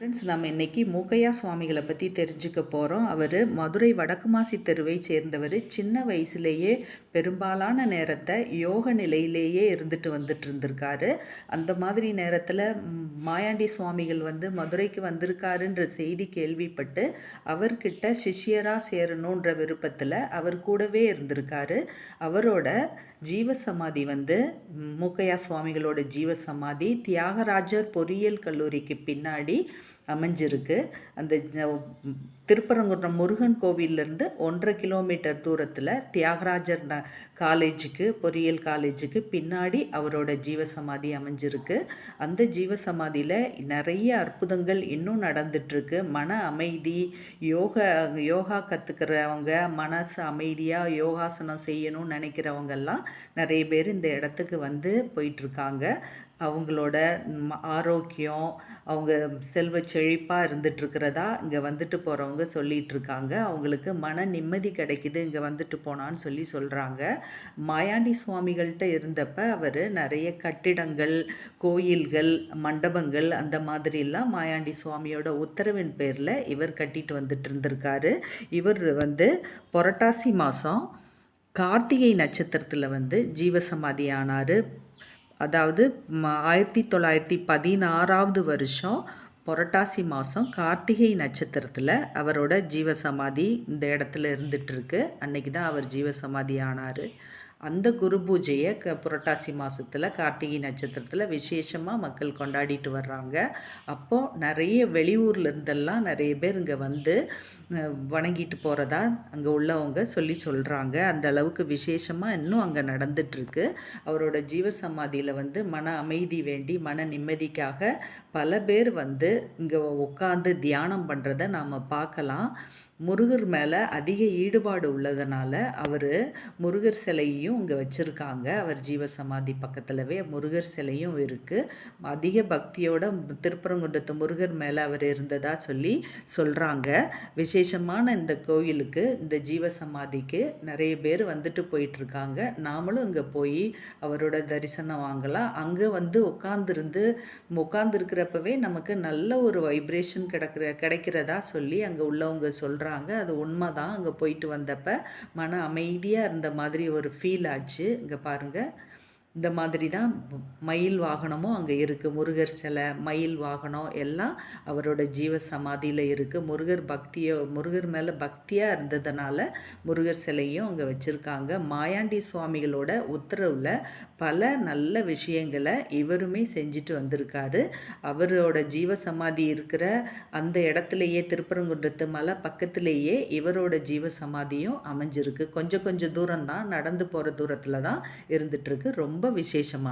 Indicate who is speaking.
Speaker 1: Friends நம்ம இன்னைக்கு மூக்கையா சுவாமிகளை பற்றி தெரிஞ்சுக்க போகிறோம் அவர் மதுரை வடக்குமாசி தெருவை சேர்ந்தவர். சின்ன வயசுலேயே பெரும்பாலான நேரத்தை யோக நிலையிலேயே இருந்துட்டு வந்துட்டு இருந்திருக்காரு. அந்த மாதிரி நேரத்தில் மாயாண்டி சுவாமிகள் வந்து மதுரைக்கு வந்திருக்காருன்ற செய்தி கேள்விப்பட்டு அவர்கிட்ட சிஷ்யராக சேரணுன்ற விருப்பத்தில் அவர் கூடவே இருந்திருக்காரு. அவரோட ஜீவசமாதி வந்து மூக்கையா சுவாமிகளோட ஜீவசமாதி தியாகராஜர் பொறியியல் கல்லூரிக்கு பின்னாடி அமைஞ்சிருக்கு. அந்த திருப்பரங்குன்றம் முருகன் கோவிலிருந்து ஒன்றரை கிலோமீட்டர் தூரத்தில் தியாகராஜர் ந காலேஜுக்கு பொறியியல் காலேஜுக்கு பின்னாடி அவரோட ஜீவசமாதி அமைஞ்சிருக்கு. அந்த ஜீவசமாதியில் நிறைய அற்புதங்கள் இன்னும் நடந்துட்டுருக்கு மன அமைதி யோகா யோகா கற்றுக்கிறவங்க மனசு அமைதியாக யோகாசனம் செய்யணும்னு நினைக்கிறவங்கெல்லாம் நிறைய பேர் இந்த இடத்துக்கு வந்து போயிட்டுருக்காங்க அவங்களோட ஆரோக்கியம் அவங்க செல்வ செழிப்பாக இருந்துட்டுருக்கிறதா இங்கே வந்துட்டு போகிறவங்க சொல்லிகிட்டு இருக்காங்க அவங்களுக்கு மன நிம்மதி கிடைக்குது இங்கே வந்துட்டு போனான்னு சொல்லி சொல்கிறாங்க மாயாண்டி சுவாமிகள்கிட்ட இருந்தப்ப அவர் நிறைய கட்டிடங்கள் கோயில்கள் மண்டபங்கள் அந்த மாதிரிலாம் மாயாண்டி சுவாமியோட உத்தரவின் பேரில் இவர் கட்டிட்டு வந்துட்டு இருந்திருக்காரு இவர் வந்து புரட்டாசி மாதம் கார்த்திகை நட்சத்திரத்தில் வந்து ஜீவசமாதி ஆனார். அதாவது ஆயிரத்தி தொள்ளாயிரத்தி பதினாறாவது வருஷம் புரட்டாசி மாதம் கார்த்திகை நட்சத்திரத்தில் அவரோட ஜீவசமாதி இந்த இடத்துல இருந்துகிட்ருக்கு அன்னைக்கு தான் அவர் ஜீவசமாதி ஆனார். அந்த குரு பூஜையை க புரட்டாசி மாதத்தில் கார்த்திகை நட்சத்திரத்தில் விசேஷமாக மக்கள் கொண்டாடிட்டு வர்றாங்க. அப்போது நிறைய வெளியூரில் இருந்தெல்லாம் நிறைய பேர் இங்கே வந்து வணங்கிட்டு போகிறதா அங்கே உள்ளவங்க சொல்லி சொல்கிறாங்க அந்த அளவுக்கு விசேஷமாக இன்னும் அங்கே நடந்துட்டுருக்கு. அவரோட ஜீவசமாதியில் வந்து மன அமைதி வேண்டி மன நிம்மதிக்காக பல பேர் வந்து இங்கே உட்காந்து தியானம் பண்ணுறத நாம் பார்க்கலாம். முருகர் மேலே அதிக ஈடுபாடு உள்ளதுனால அவர் முருகர் சிலையையும் இங்கே வச்சுருக்காங்க. அவர் ஜீவசமாதி பக்கத்திலவே முருகர் சிலையும் இருக்குது அதிக பக்தியோட திருப்பரங்குன்றத்து முருகர் மேலே அவர் இருந்ததாக சொல்லி சொல்கிறாங்க விசேஷமான இந்த கோயிலுக்கு இந்த ஜீவசமாதிக்கு நிறைய பேர் வந்துட்டு போயிட்டுருக்காங்க. நாமளும் இங்கே போய் அவரோட தரிசனம் வாங்கலாம். அங்கே வந்து உட்காந்துருந்து உட்காந்துருக்கிறப்பவே நமக்கு நல்ல ஒரு வைப்ரேஷன் கிடக்கிற கிடைக்கிறதா சொல்லி அங்கே உள்ளவங்க சொல்கிறாங்க சொல்கிறாங்க அது உண்மை தான் அங்கே போயிட்டு வந்தப்போ மன அமைதியாக இருந்த மாதிரி ஒரு ஃபீல் ஆச்சு. இங்கே பாருங்கள் இந்த மாதிரி தான் மயில் வாகனமும் அங்கே இருக்குது முருகர் சிலை மயில் வாகனம் எல்லாம் அவரோட ஜீவ சமாதியில் இருக்குது முருகர் பக்தியை முருகர் மேலே பக்தியாக இருந்ததுனால முருகர் சிலையும் அங்கே வச்சுருக்காங்க. மாயாண்டி சுவாமிகளோட உத்தரவில் பல நல்ல விஷயங்களை இவருமே செஞ்சுட்டு வந்திருக்காரு. அவரோட ஜீவ சமாதி இருக்கிற அந்த இடத்துலையே திருப்பரங்குன்றத்து மலை பக்கத்துலேயே இவரோட ஜீவ சமாதியும் அமைஞ்சிருக்கு. கொஞ்சம் கொஞ்சம் தூரம் தான் நடந்து போகிற தூரத்தில் தான் இருந்துகிட்ருக்கு ரொம்ப விசேஷமான